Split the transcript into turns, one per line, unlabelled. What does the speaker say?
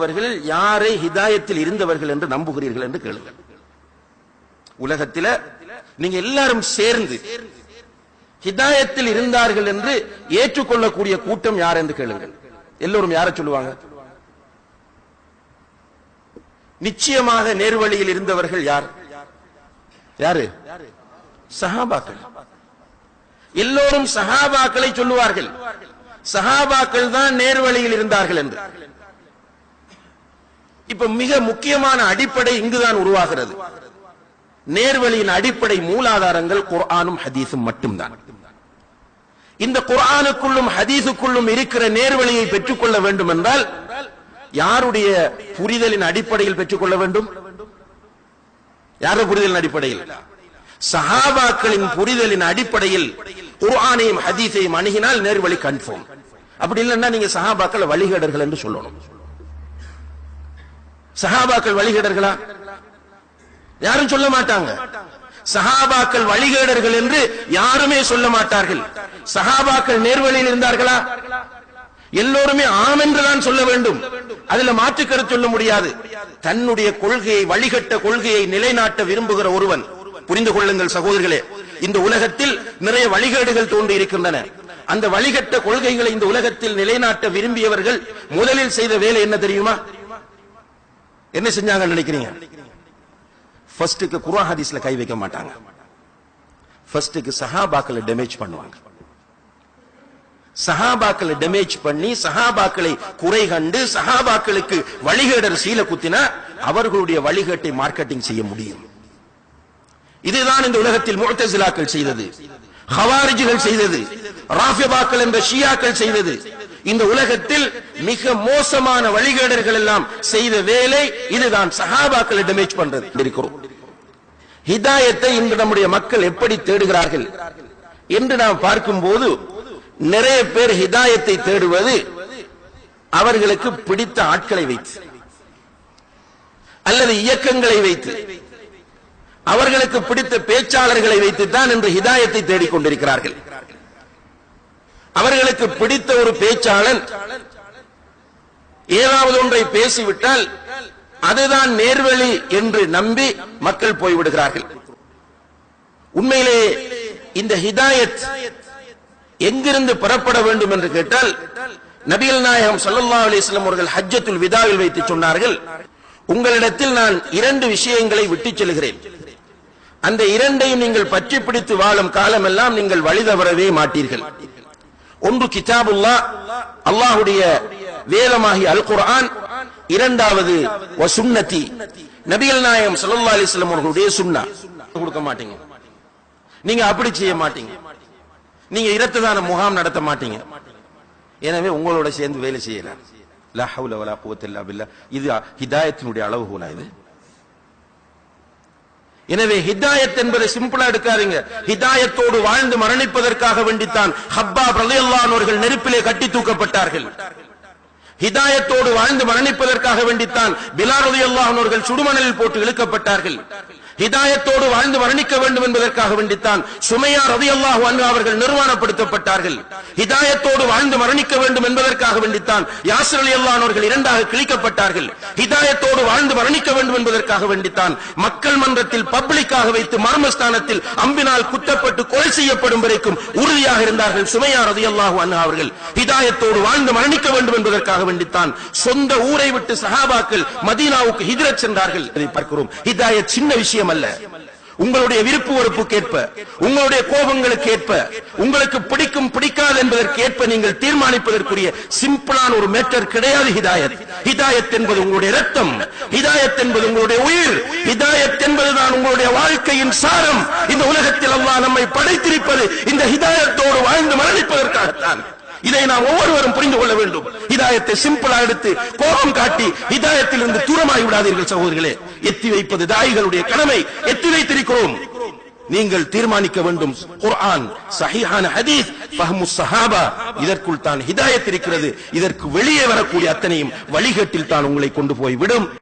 அவர்கள் யாரை ஹிதாயத்தில் இருந்தவர்கள் என்று நம்புகிறீர்கள் என்று கேளுங்கள். உலகத்தில நீங்க எல்லாரும் சேர்ந்து ஹிதாயத்தில் இருந்தார்கள் என்று ஏற்றுக்கொள்ளக்கூடிய கூட்டம் யார் என்று கேளுங்கள். எல்லோரும் யாரை சொல்லுவாங்க? நிச்சயமாக நேர்வழியில் இருந்தவர்கள் யார்? யாரு? சஹாபாக்கள். எல்லோரும் சஹாபாக்களை சொல்லுவார்கள். சஹாபாக்கள் தான் நேர்வழியில் இருந்தார்கள் என்று. இப்ப மிக முக்கியமான அடிப்படை இங்குதான் உருவாகிறது. நேர்வழியின் அடிப்படை மூலாதாரங்கள் குர்ஆனும் ஹதீஸும் மட்டும்தான். இந்த குர்ஆனுக்குள்ளும் ஹதீஸுக்குள்ளும் இருக்கிற நேர்வழியை பெற்றுக்கொள்ள வேண்டும் என்றால் யாருடைய புரிதலின் அடிப்படையில் பெற்றுக்கொள்ள வேண்டும்? யாரோ புரிதலின் அடிப்படையில்? சஹாபாக்களின் புரிதலின் அடிப்படையில் குர்ஆனையும் ஹதீஸையும் அணுகினால் நேர்வழி கன்ஃபார்ம் அப்படி இல்லைன்னா நீங்க சஹாபாக்கள் வழிகேடர்கள் என்று சொல்லணும். சஹாபாக்கள் வழிகேடர்களா? யாரும் சொல்ல மாட்டாங்க. சஹாபாக்கள் வழிகேடர்கள் என்று யாருமே சொல்ல மாட்டார்கள். சஹாபாக்கள் நேர்வழியில் இருந்தார்களா? எல்லோருமே ஆம் என்றுதான் சொல்ல வேண்டும். அதுல மாற்று கருத்து சொல்ல முடியாது. தன்னுடைய கொள்கையை வழிகட்ட கொள்கையை நிலைநாட்ட விரும்புகிற ஒருவன். புரிந்து கொள்ளுங்கள் சகோதரர்களே இந்த உலகத்தில் நிறைய வழிகேடுகள் தோன்றி இருக்கின்றன. அந்த வழிகட்ட கொள்கைகளை இந்த உலகத்தில் நிலைநாட்ட விரும்பியவர்கள் முதலில் செய்த வேலை என்ன தெரியுமா? என்ன செஞ்சாங்கன்னு நினைக்கிறீங்க? ஃபர்ஸ்ட்டுக்கு குர்ஆன் ஹதீஸ்ல கை வைக்க மாட்டாங்க. ஃபர்ஸ்ட்டுக்கு சஹாபாக்களை டேமேஜ் பண்ணுவாங்க. சஹாபாக்களை டேமேஜ் பண்ணி சஹாபாக்களை குறை கண்டு சஹாபாக்களுக்கு வழிகேடர் சீல குத்தினா அவர்களுடைய வழிகேட்டை மார்க்கெட்டிங் செய்ய முடியும். இதுதான் இந்த உலகத்தில் முஅத்தசிலாக்கள் செய்தது. ஹவாரிஜிகள் செய்தது. ராஃபிபாக்கள் என்ற ஷியாக்கள் செய்தது. இந்த உலகத்தில் மிக மோசமான வழிகேடர்கள் எல்லாம் செய்த வேலை இதுதான். சகாபாக்களை டேமேஜ் பண்றது. இருக்கிறோம் ஹிதாயத்தை இன்று நம்முடைய மக்கள் எப்படி தேடுகிறார்கள்? என்று நாம் பார்க்கும் போது நிறைய பேர் ஹிதாயத்தை தேடுவது அவர்களுக்கு பிடித்த ஆட்களை வைத்து அல்லது இயக்கங்களை வைத்து அவர்களுக்கு பிடித்த பேச்சாளர்களை வைத்துத்தான் இன்று ஹிதாயத்தை தேடிக் கொண்டிருக்கிறார்கள் அவர்களுக்கு பிடித்த ஒரு பேச்சாளன் ஏதாவது ஒன்றை பேசிவிட்டால் அதுதான் நேர்வழி என்று நம்பி மக்கள் போய்விடுகிறார்கள். உண்மையிலே இந்த ஹிதாயத் எங்கிருந்து பெறப்பட வேண்டும் என்று கேட்டால் நபிகள் நாயகம் சல்லா அலிஸ்லாம் அவர்கள் ஹஜ்ஜத்துல் விதாவில் வைத்து சொன்னார்கள் உங்களிடத்தில் நான் இரண்டு விஷயங்களை விட்டுச் செல்கிறேன். அந்த இரண்டையும் நீங்கள் பற்றி பிடித்து வாழும் காலமெல்லாம் நீங்கள் வழி தவறவே மாட்டீர்கள். ஒன்று கிதாபுல்லா அல்லாஹுடைய வேதமாகி அல் குர்ஆன் இரண்டாவது வசுன்னதி நபிகள் நாயகம் ஸல்லல்லாஹு அலைஹி வஸல்லம் அவர்களுடைய சுன்னா. கொடுக்க மாட்டீங்க. நீங்க அப்படி செய்ய மாட்டீங்க. நீங்க இரத்ததான முகாம் நடத்த மாட்டீங்க. எனவே உங்களோட சேர்ந்து வேலை செய்யலாம். லா ஹவுல வலா குவத்த இல்லா பில்லாஹ் இது ஹிதாயத்தினுடைய அளவுகோலா இது? எனவே ஹிதாயத் என்பதை சிம்பிளா எடுக்காதீங்க. ஹிதாயத்தோடு வாழ்ந்து மரணிப்பதற்காக வேண்டித்தான் ஹப்பா பிரதையல்லானவர்கள் நெருப்பிலே கட்டி தூக்கப்பட்டார்கள். ஹிதாயத்தோடு வாழ்ந்து மரணிப்பதற்காக வேண்டித்தான் பிலாரதி அவர்கள் சுடுமணலில் போட்டு இழுக்கப்பட்டார்கள். ஹிதாயத்தோடு வாழ்ந்து வர்ணிக்க வேண்டும் என்பதற்காக வேண்டித்தான் சுமையா ரவி அல்லாஹு அன்ஹு அவர்கள் நிர்வாணப்படுத்தப்பட்டார்கள். ஹிதாயத்தோடு வாழ்ந்து மரணிக்க வேண்டும் என்பதற்காக வேண்டித்தான் யாசர் அலி அல்லாஹர்கள் இரண்டாக கிழிக்கப்பட்டார்கள். ஹிதாயத்தோடு வாழ்ந்து மரணிக்க வேண்டும் என்பதற்காக வேண்டித்தான் மக்கள் மன்றத்தில் பப்ளிக்காக வைத்து மர்மஸ்தானத்தில் அம்பினால் குத்தப்பட்டு கொலை செய்யப்படும் வரைக்கும் உறுதியாக இருந்தார்கள் சுமையா ரவி அல்லாஹு அன்ஹு அவர்கள். ஹிதாயத்தோடு வாழ்ந்து மரணிக்க வேண்டும் என்பதற்காக வேண்டித்தான் சொந்த ஊரை விட்டு சஹாபாக்கள் மதீனாவுக்கு ஹிதரச் சென்றார்கள். இதை பார்க்கிறோம். ஹிதாயத் சின்ன விஷயம் அல்ல உங்களுடைய விருப்பு வெறுப்புக்கு ஏற்ப உங்களுடைய கோபங்களுக்கு ஏற்ப உங்களுக்கு பிடிக்கும் பிடிக்காது என்பதற்கு ஏற்ப நீங்கள் தீர்மானிப்பதற்குரிய சிம்பிளான ஒரு மேட்டர் கிடையாது ஹிதாயத். ஹிதாயத் என்பது உங்களுடைய ரத்தம் ஹிதாயத் என்பது உங்களுடைய உயிர் ஹிதாயத் என்பதுதான் உங்களுடைய வாழ்க்கையின் சாரம். இந்த உலகத்தில் அல்லாஹ் நம்மை படைத்திருப்பது இந்த ஹிதாயத்தோடு வாழ்ந்து மரணிப்பதற்காகத்தான். இதை நாம் ஒவ்வொருவரும் புரிந்து கொள்ள வேண்டும். இதாயத்தை சிம்பிளா எடுத்து கோபம் காட்டி இதாயத்தில் இருந்து தூரமாகி விடாதீர்கள் சகோதரிகளே. எத்தி வைப்பது தாய்களுடைய கடமை. எத்தி வைத்திருக்கிறோம். நீங்கள் தீர்மானிக்க வேண்டும். குர்ஆன் சஹிஹான ஹதீஸ் ஃபஹ்மு சஹாபா. இதற்குள் தான் ஹிதாயத் இருக்கிறது இதற்கு வெளியே வரக்கூடிய அத்தனையும் வழிகேட்டில் தான் உங்களை கொண்டு போய் விடும்